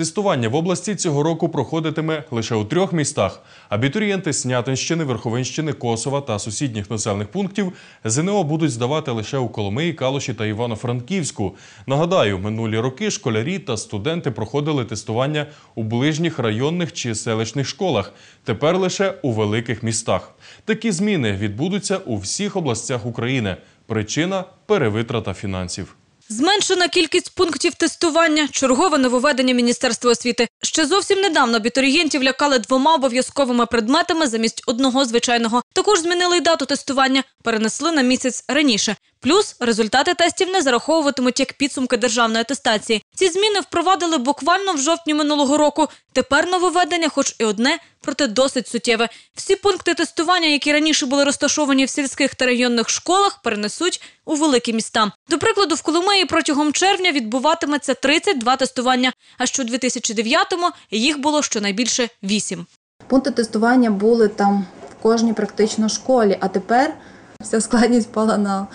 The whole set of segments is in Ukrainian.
Тестування в області цього року проходитиме лише у трьох містах. Абітурієнти Снятинщини, Верховинщини, Косова та сусідніх населених пунктів ЗНО будуть здавати лише у Коломиї, Калуші та Івано-Франківську. Нагадаю, минулі роки школярі та студенти проходили тестування у ближніх районних чи селищних школах. Тепер лише у великих містах. Такі зміни відбудуться у всіх областях України. Причина перевитрата фінансів. Зменшена кількість пунктів тестування, чергове нововведення Міністерства освіти. Ще зовсім недавно абітурієнтів лякали двома обов'язковими предметами замість одного звичайного. Також змінили й дату тестування, перенесли на місяць раніше. Плюс результати тестів не зараховуватимуть як підсумки державної атестації. Ці зміни впровадили буквально в жовтні минулого року. Тепер нововведення, хоч і одне, проте досить суттєве. Всі пункти тестування, які раніше були розташовані в сільських та районних школах, перенесуть у великі міста. До прикладу, в Коломиї протягом червня відбуватиметься 32 тестування, а що у 2009-му їх було щонайбільше 8. Пункти тестування були там в кожній практично школі, а тепер вся складність впала на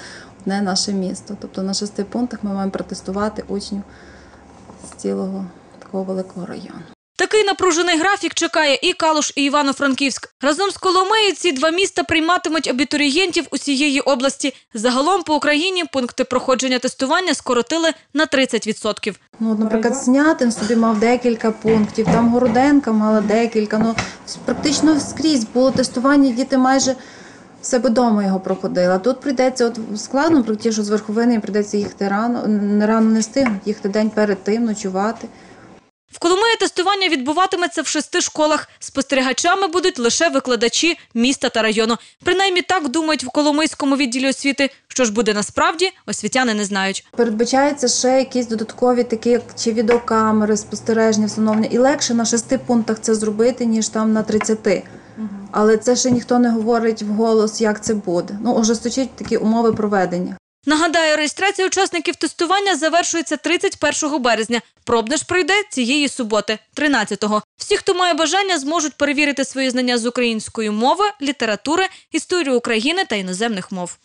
одне наше місто. Тобто на шести пунктах ми маємо протестувати учнів з цілого такого великого району. Такий напружений графік чекає і Калуш, і Івано-Франківськ. Разом з Коломиєю ці два міста прийматимуть абітурієнтів усієї області. Загалом по Україні пункти проходження тестування скоротили на 30%. Ну, наприклад, Снятин собі мав декілька пунктів, там Городенка мала декілька. Ну, практично скрізь було тестування, діти майже себе вдома його проходили. Тут прийдеться от складно, про ті, що з верховини прийдеться їхати рано, рано не стигнуть, їхати день перед тим, ночувати. В Коломиї тестування відбуватиметься в шести школах. Спостерігачами будуть лише викладачі міста та району. Принаймні так думають в Коломийському відділі освіти. Що ж буде насправді, освітяни не знають. Передбачається ще якісь додаткові, такі як чи відеокамери, спостереження, встановлення. І легше на шести пунктах це зробити, ніж там на 30. Але це ще ніхто не говорить вголос, як це буде. Ну, ожесточить такі умови проведення. Нагадаю, реєстрація учасників тестування завершується 31 березня. Пробне ж пройде цієї суботи, 13-го. Всі, хто має бажання, зможуть перевірити свої знання з української мови, літератури, історії України та іноземних мов.